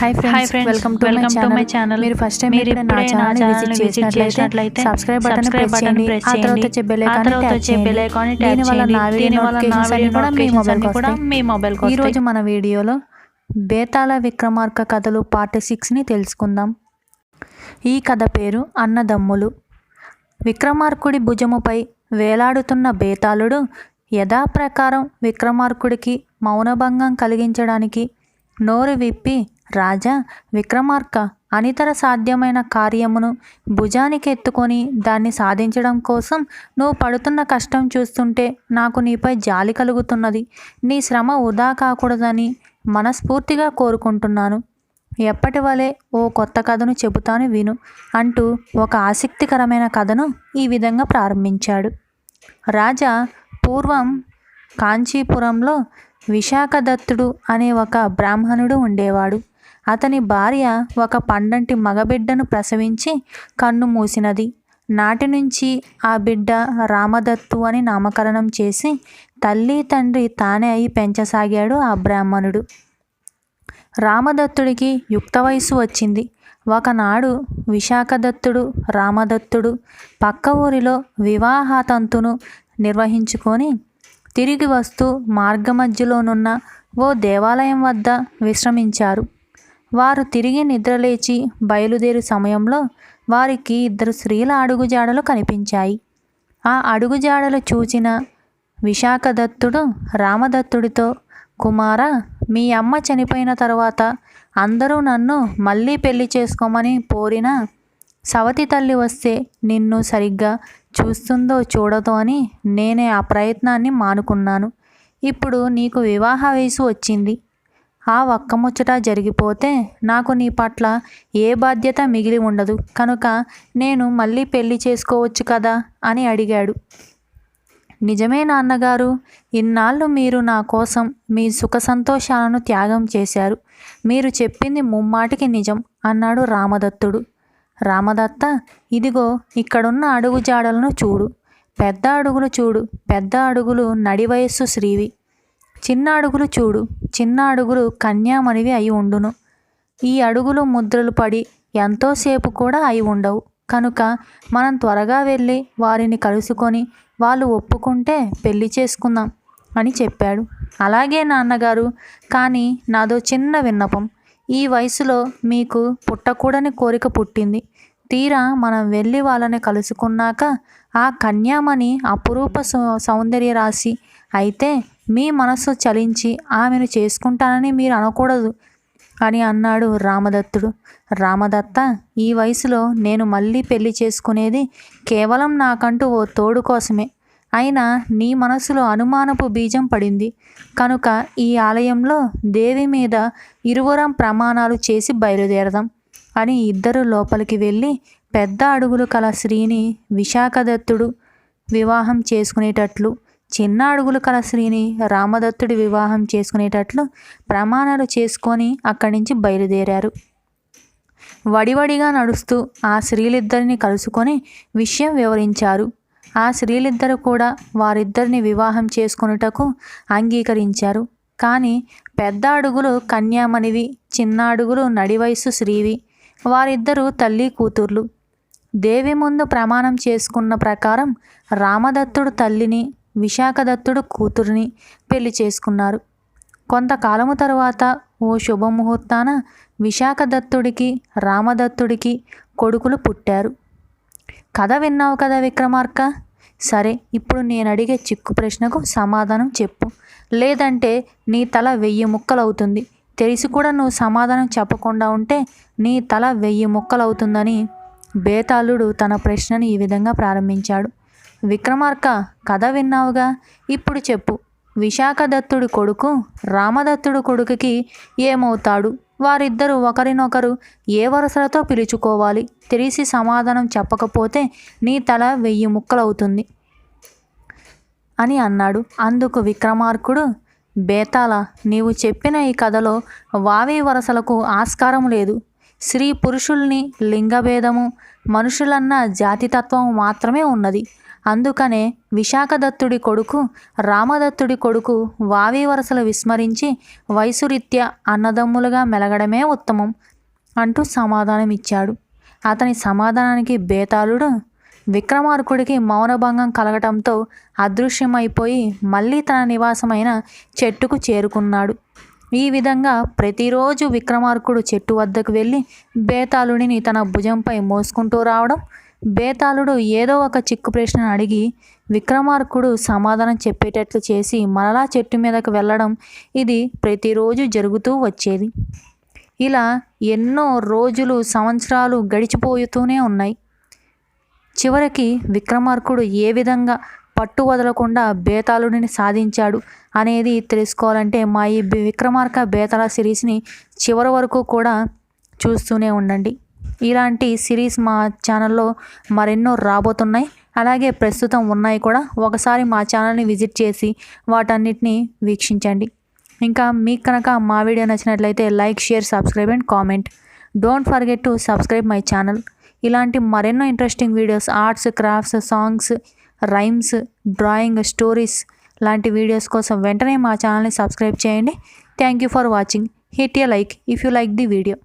Hi friends welcome to welcome to my channel మీరు first time మీరు నా channel visit చేసినట్లయితే సబ్స్క్రైబ్ బటన్ ప్రెస్ చేయండి. ఆ తర్వాత వచ్చే బెల్ ఐకాన్ ట్యాప్ చేయండి దీనివల్ల చేయండి. నా వీడియో నోటిఫికేషన్స్ అన్ని కూడా మీ అన్ని కూడా మీ మొబైల్కి ఈ రోజు మన వీడియోలో బేతాళ విక్రమార్క కథలు పార్ట్ సిక్స్ని తెలుసుకుందాం. ఈ కథ పేరు అన్నదమ్ములు. విక్రమార్కుడి భుజముపై వేలాడుతున్న బేతాళుడు యథాప్రకారం విక్రమార్కుడికి మౌనభంగం కలిగించడానికి నోరు విప్పి రాజా విక్రమార్క అనితర సాధ్యమైన కార్యమును భుజానికి ఎత్తుకొని దాన్ని సాధించడం కోసం నువ్వు పడుతున్న కష్టం చూస్తుంటే నాకు నీపై జాలి కలుగుతున్నది. నీ శ్రమ వృధా కాకూడదని మనస్ఫూర్తిగా కోరుకుంటున్నాను. ఎప్పటి వలె ఓ కొత్త కథను చెబుతాను విను అంటూ ఒక ఆసక్తికరమైన కథను ఈ విధంగా ప్రారంభించాడు. రాజా పూర్వం కాంచీపురంలో విశాఖదత్తుడు అనే ఒక బ్రాహ్మణుడు ఉండేవాడు. అతని భార్య ఒక పండంటి మగబిడ్డను ప్రసవించి కన్ను మూసినది. నాటి నుంచి ఆ బిడ్డ రామదత్తు అని నామకరణం చేసి తల్లి తండ్రి తానే అయి పెంచసాగాడు ఆ బ్రాహ్మణుడు. రామదత్తుడికి యుక్త వయసు వచ్చింది. ఒకనాడు విశాఖదత్తుడు రామదత్తుడు పక్క ఊరిలో వివాహతంతును నిర్వహించుకొని తిరిగి వస్తూ మార్గమధ్యలోనున్న ఓ దేవాలయం వద్ద విశ్రమించారు. వారు తిరిగి నిద్రలేచి బయలుదేరు సమయంలో వారికి ఇద్దరు స్త్రీల అడుగుజాడలు కనిపించాయి. ఆ అడుగుజాడలు చూచిన విశాఖదత్తుడు రామదత్తుడితో కుమార మీ అమ్మ చనిపోయిన తర్వాత అందరూ నన్ను మళ్ళీ పెళ్ళి చేసుకోమని పోరిన సవతి తల్లి వస్తే నిన్ను సరిగ్గా చూస్తుందో చూడదో అని నేనే ఆ ప్రయత్నాన్ని మానుకున్నాను. ఇప్పుడు నీకు వివాహ వయసు వచ్చింది. ఆ ఒక్క ముచ్చట జరిగిపోతే నాకు నీ పట్ల ఏ బాధ్యత మిగిలి ఉండదు. కనుక నేను మళ్ళీ పెళ్ళి చేసుకోవచ్చు కదా? అని అడిగాడు. నిజమే నాన్నగారు. ఇన్నాళ్ళు మీరు నా కోసం మీ సుఖ సంతోషాలను త్యాగం చేశారు. మీరు చెప్పింది ముమ్మాటికి నిజం అన్నాడు రామదత్తుడు. రామదత్త ఇదిగో ఇక్కడున్న అడుగు జాడలను చూడు. పెద్ద అడుగులు చూడు. పెద్ద అడుగులు నడి వయస్సు శ్రీవి. చిన్న అడుగులు చూడు. చిన్న అడుగులు కన్యామణివి అయి ఉండును. ఈ అడుగులు ముద్రలు పడి ఎంతోసేపు కూడా అయి ఉండవు. కనుక మనం త్వరగా వెళ్ళి వారిని కలుసుకొని వాళ్ళు ఒప్పుకుంటే పెళ్ళి చేసుకుందాం అని చెప్పాడు. అలాగే నాన్నగారు కానీ నాదో చిన్న విన్నపం. ఈ వయసులో మీకు పుట్టకూడని కోరిక పుట్టింది. తీరా మనం వెళ్ళి వాళ్ళని కలుసుకున్నాక ఆ కన్యామణి అపురూప సౌ- సౌందర్య రాశి అయితే మీ మనస్సు చలించి ఆమెను చేసుకుంటానని మీరు అనకూడదు. అని అన్నాడు రామదత్తుడు. రామదత్త ఈ వయసులో నేను మళ్ళీ పెళ్ళి చేసుకునేది కేవలం నాకంటూ ఓ తోడు కోసమే. అయినా నీ మనసులో అనుమానపు బీజం పడింది. కనుక ఈ ఆలయంలో దేవి మీద ఇరువురం ప్రమాణాలు చేసి బయలుదేరదాం అని ఇద్దరు లోపలికి వెళ్ళి పెద్ద అడుగులు కల శ్రీని విశాఖదత్తుడు వివాహం చేసుకునేటట్లు చిన్న అడుగులు కల స్త్రీని రామదత్తుడి వివాహం చేసుకునేటట్లు ప్రమాణాలు చేసుకొని అక్కడి నుంచి బయలుదేరారు. వడివడిగా నడుస్తూ ఆ స్త్రీలిద్దరిని కలుసుకొని విషయం వివరించారు. ఆ స్త్రీలిద్దరు కూడా వారిద్దరిని వివాహం చేసుకొనుటకు అంగీకరించారు. కానీ పెద్ద అడుగులు కన్యామణివి చిన్న అడుగులు నడివయసు శ్రీవి వారిద్దరూ తల్లి కూతుర్లు. దేవి ముందు ప్రమాణం చేసుకున్న ప్రకారం రామదత్తుడు తల్లిని విశాఖదత్తుడు కూతురిని పెళ్ళి చేసుకున్నారు. కొంతకాలము తరువాత ఓ శుభముహూర్తాన విశాఖదత్తుడికి రామదత్తుడికి కొడుకులు పుట్టారు. కథ విన్నావు కదా విక్రమార్క? సరే ఇప్పుడు నేను అడిగే చిక్కు ప్రశ్నకు సమాధానం చెప్పు. లేదంటే నీ తల వెయ్యి ముక్కలవుతుంది. తెలిసి కూడా నువ్వు సమాధానం చెప్పకుండా ఉంటే నీ తల వెయ్యి ముక్కలవుతుందని బేతాళుడు తన ప్రశ్నని ఈ విధంగా ప్రారంభించాడు. విక్రమార్క కథ విన్నావుగా? ఇప్పుడు చెప్పు. విశాఖదత్తుడు కొడుకు రామదత్తుడు కొడుకుకి ఏమవుతాడు? వారిద్దరూ ఒకరినొకరు ఏ వరుసలతో పిలుచుకోవాలి? తెలిసి సమాధానం చెప్పకపోతే నీ తల వెయ్యి ముక్కలవుతుంది అని అన్నాడు. అందుకు విక్రమార్కుడు బేతాల నీవు చెప్పిన ఈ కథలో వావి వరసలకు ఆస్కారం లేదు. స్త్రీ పురుషుల్ని లింగభేదము మనుషులన్న జాతితత్వం మాత్రమే ఉన్నది. అందుకనే విశాఖదత్తుడి కొడుకు రామదత్తుడి కొడుకు వావి వరసలు విస్మరించి వయసురీత్యా అన్నదమ్ములుగా మెలగడమే ఉత్తమం అంటూ సమాధానం ఇచ్చాడు అతని సమాధానానికి బేతాళుడు విక్రమార్కుడికి మౌనభంగం కలగటంతో అదృశ్యమైపోయి మళ్ళీ తన నివాసమైన చెట్టుకు చేరుకున్నాడు. ఈ విధంగా ప్రతిరోజు విక్రమార్కుడు చెట్టు వద్దకు వెళ్ళి బేతాళుడిని తన భుజంపై మోసుకుంటూ రావడం బేతాళుడు ఏదో ఒక చిక్కు ప్రశ్నను అడిగి విక్రమార్కుడు సమాధానం చెప్పేటట్లు చేసి మరలా చెట్టు మీదకు వెళ్ళడం ఇది ప్రతిరోజు జరుగుతూ వచ్చేది. ఇలా ఎన్నో రోజులు సంవత్సరాలు గడిచిపోతూనే ఉన్నాయి. చివరికి విక్రమార్కుడు ఏ విధంగా పట్టు వదలకుండా బేతాళుడిని సాధించాడు అనేది తెలుసుకోవాలంటే మా ఈ విక్రమార్క బేతాళ సిరీస్ని చివరి వరకు కూడా చూస్తూనే ఉండండి. ఇలాంటి సిరీస్ మా ఛానల్లో మరెన్నో రాబోతున్నాయి. అలాగే ప్రస్తుతం ఉన్నాయి కూడా. ఒకసారి మా ఛానల్ని విజిట్ చేసి వాటన్నిటిని వీక్షించండి. ఇంకా మీకు కనుక మా వీడియో నచ్చినట్లయితే like share subscribe and comment. Don't forget to subscribe my channel. ఇలాంటి మరెన్నో interesting videos arts crafts songs rhymes drawing stories లాంటి వీడియోస్ కోసం వెంటనే మా ఛానల్ని సబ్స్క్రైబ్ చేయండి. Thank you for watching. Hit a like if you like the video.